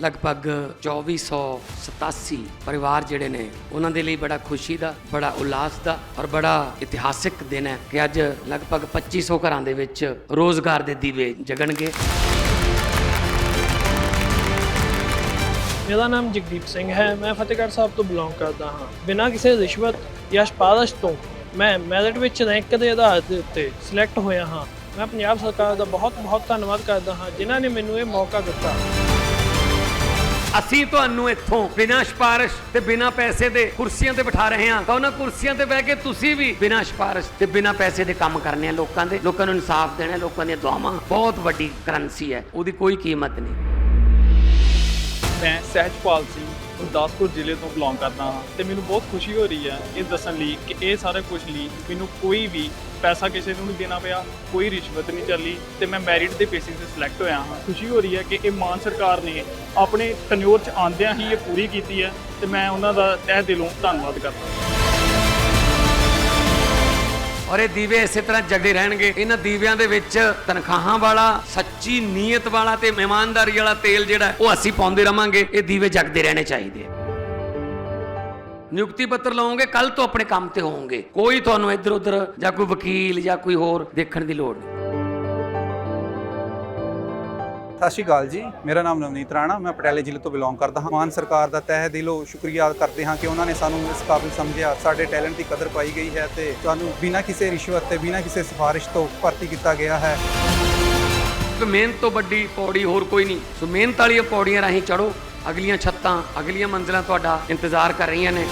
ਲਗਭਗ 2487 ਪਰਿਵਾਰ ਜਿਹੜੇ ਨੇ, ਉਹਨਾਂ ਦੇ ਲਈ ਬੜਾ ਖੁਸ਼ੀ ਦਾ, ਬੜਾ ਉਲਾਸ ਦਾ ਔਰ ਬੜਾ ਇਤਿਹਾਸਿਕ ਦਿਨ ਹੈ ਕਿ ਅੱਜ ਲਗਭਗ 2500 ਘਰਾਂ ਦੇ ਵਿੱਚ ਰੋਜ਼ਗਾਰ ਦੇ ਦੀਵੇ ਜਗਣਗੇ। ਮੇਰਾ ਨਾਮ ਜਗਦੀਪ ਸਿੰਘ ਹੈ, ਮੈਂ ਫਤਿਹਗੜ੍ਹ ਸਾਹਿਬ ਤੋਂ ਬਿਲੋਂਗ ਕਰਦਾ ਹਾਂ। ਬਿਨਾਂ ਕਿਸੇ ਰਿਸ਼ਵਤ ਜਾਂ ਸਿਫਾਰਿਸ਼ ਤੋਂ, ਮੈਂ ਮੈਰਿਟ ਵਿੱਚ ਰੈਂਕ ਦੇ ਆਧਾਰ ਦੇ ਉੱਤੇ ਸਿਲੈਕਟ ਹੋਇਆ ਹਾਂ। ਮੈਂ ਪੰਜਾਬ ਸਰਕਾਰ ਦਾ ਬਹੁਤ ਬਹੁਤ ਧੰਨਵਾਦ ਕਰਦਾ ਹਾਂ, ਜਿਨ੍ਹਾਂ ਨੇ ਮੈਨੂੰ ਇਹ ਮੌਕਾ ਦਿੱਤਾ। ਅਸੀਂ ਤੁਹਾਨੂੰ ਇੱਥੋਂ ਬਿਨਾਂ ਸਿਫਾਰਿਸ਼ ਤੇ ਬਿਨਾਂ ਪੈਸੇ ਦੇ ਕੁਰਸੀਆਂ ਤੇ ਬਿਠਾ ਰਹੇ ਹਾਂ। ਤਾਂ ਉਹਨਾਂ ਕੁਰਸੀਆਂ ਤੇ ਬਹਿ ਕੇ ਤੁਸੀਂ ਵੀ ਬਿਨਾਂ ਸਿਫਾਰਿਸ਼ ਤੇ ਬਿਨਾਂ ਪੈਸੇ ਦੇ ਕੰਮ ਕਰਨੇ ਆ ਲੋਕਾਂ ਦੇ। ਲੋਕਾਂ ਨੂੰ ਇਨਸਾਫ ਦੇਣਾ, ਲੋਕਾਂ ਦੀਆਂ ਦੁਆਵਾਂ। ਬਹੁਤ ਵੱਡੀ ਕਰੰਸੀ ਹੈ। ਉਹਦੀ ਕੋਈ ਕੀਮਤ ਨਹੀਂ। ਮੈਂ ਸਹਿਜਪਾਲ ਸਿੰਘ ਗੁਰਦਾਸਪੁਰ ਜ਼ਿਲ੍ਹੇ ਤੋਂ ਬਿਲੋਂਗ ਕਰਦਾ ਹਾਂ ਤੇ ਮੈਨੂੰ ਬਹੁਤ ਖੁਸ਼ੀ ਹੋ ਰਹੀ ਹੈ ਇਹ ਦੱਸਣ ਲਈ ਕਿ ਇਹ ਸਾਰਾ ਕੁਝ ਲਈ ਮੈਨੂੰ ਕੋਈ ਵੀ ਪੈਸਾ ਕਿਸੇ ਨੂੰ ਨਹੀਂ ਦੇਣਾ ਪਿਆ, ਕੋਈ ਰਿਸ਼ਵਤ ਨਹੀਂ ਚੱਲੀ ਤੇ ਮੈਂ ਮੈਰਿਟ ਦੇ ਬੇਸਿਸ ਤੇ ਸਿਲੈਕਟ ਹੋਇਆ ਹਾਂ। ਖੁਸ਼ੀ ਹੋ ਰਹੀ ਹੈ ਕਿ ਇਹ ਮਾਨ ਸਰਕਾਰ ਨੇ ਆਪਣੇ ਟਨਿਓਰ 'ਚ ਆਂਦਿਆਂ ਹੀ ਇਹ ਪੂਰੀ ਕੀਤੀ ਹੈ ਤੇ ਮੈਂ ਉਹਨਾਂ ਦਾ ਤਹਿ ਦਿਲੋਂ ਧੰਨਵਾਦ ਕਰਦਾ ਔਰ ਇਹ ਦੀਵੇ ਇਸੇ ਤਰ੍ਹਾਂ ਜਗਦੇ ਰਹਿਣਗੇ। ਇਹਨਾਂ ਦੀਵਿਆਂ ਦੇ ਵਿੱਚ ਤਨਖਾਹਾਂ ਵਾਲਾ, ਸੱਚੀ ਨੀਅਤ ਵਾਲਾ ਤੇ ਇਮਾਨਦਾਰੀ ਵਾਲਾ ਤੇਲ ਜਿਹੜਾ, ਉਹ ਅਸੀਂ ਪਾਉਂਦੇ ਰਵਾਂਗੇ। ਇਹ ਦੀਵੇ ਜਗਦੇ ਰਹਿਣੇ ਚਾਹੀਦੇ ਆ। ਨਿਯੁਕਤੀ ਪੱਤਰ ਲਓਗੇ ਕੱਲ ਤੋਂ ਆਪਣੇ ਕੰਮ ਤੇ ਹੋਵੋਗੇ। ਕੋਈ ਤੁਹਾਨੂੰ ਇੱਧਰ ਉੱਧਰ ਜਾਂ ਕੋਈ ਵਕੀਲ ਜਾਂ ਕੋਈ ਹੋਰ ਦੇਖਣ ਦੀ ਲੋੜ ਨਹੀਂ। ਸਤਿ ਸ਼੍ਰੀ ਅਕਾਲ ਜੀ। ਮੇਰਾ ਨਾਮ ਨਵਨੀਤ ਰਾਣਾ, ਮੈਂ ਪਟਿਆਲੇ ਜ਼ਿਲ੍ਹੇ ਤੋਂ ਬਿਲੋਂਗ ਕਰਦਾ ਹਾਂ। ਮਾਨ ਸਰਕਾਰ ਦਾ ਤਹਿ ਦਿਲੋਂ ਸ਼ੁਕਰੀਆ ਕਰਦੇ ਹਾਂ ਕਿ ਉਹਨਾਂ ਨੇ ਸਾਨੂੰ ਇਸ ਕਾਬਿਲ ਸਮਝਿਆ। ਸਾਡੇ ਟੈਲੈਂਟ ਦੀ ਕਦਰ ਪਾਈ ਗਈ ਹੈ ਤੇ ਤੁਹਾਨੂੰ ਬਿਨਾਂ ਕਿਸੇ ਰਿਸ਼ਵਤ ਤੇ, ਬਿਨਾਂ ਕਿਸੇ ਸਿਫਾਰਿਸ਼ ਤੋਂ ਭਰਤੀ ਕੀਤਾ ਗਿਆ ਹੈ। ਕਿ ਮਿਹਨਤ ਤੋਂ ਵੱਡੀ ਪੌੜੀ ਹੋਰ ਕੋਈ ਨਹੀਂ। ਸੋ ਮਿਹਨਤ ਵਾਲੀਆਂ ਪੌੜੀਆਂ ਰਾਹੀਂ ਚੜੋ ਅਗਲੀਆਂ ਛੱਤਾਂ, ਅਗਲੀਆਂ ਮੰਜ਼ਲਾਂ ਤੁਹਾਡਾ ਇੰਤਜ਼ਾਰ ਕਰ ਰਹੀਆਂ ਨੇ।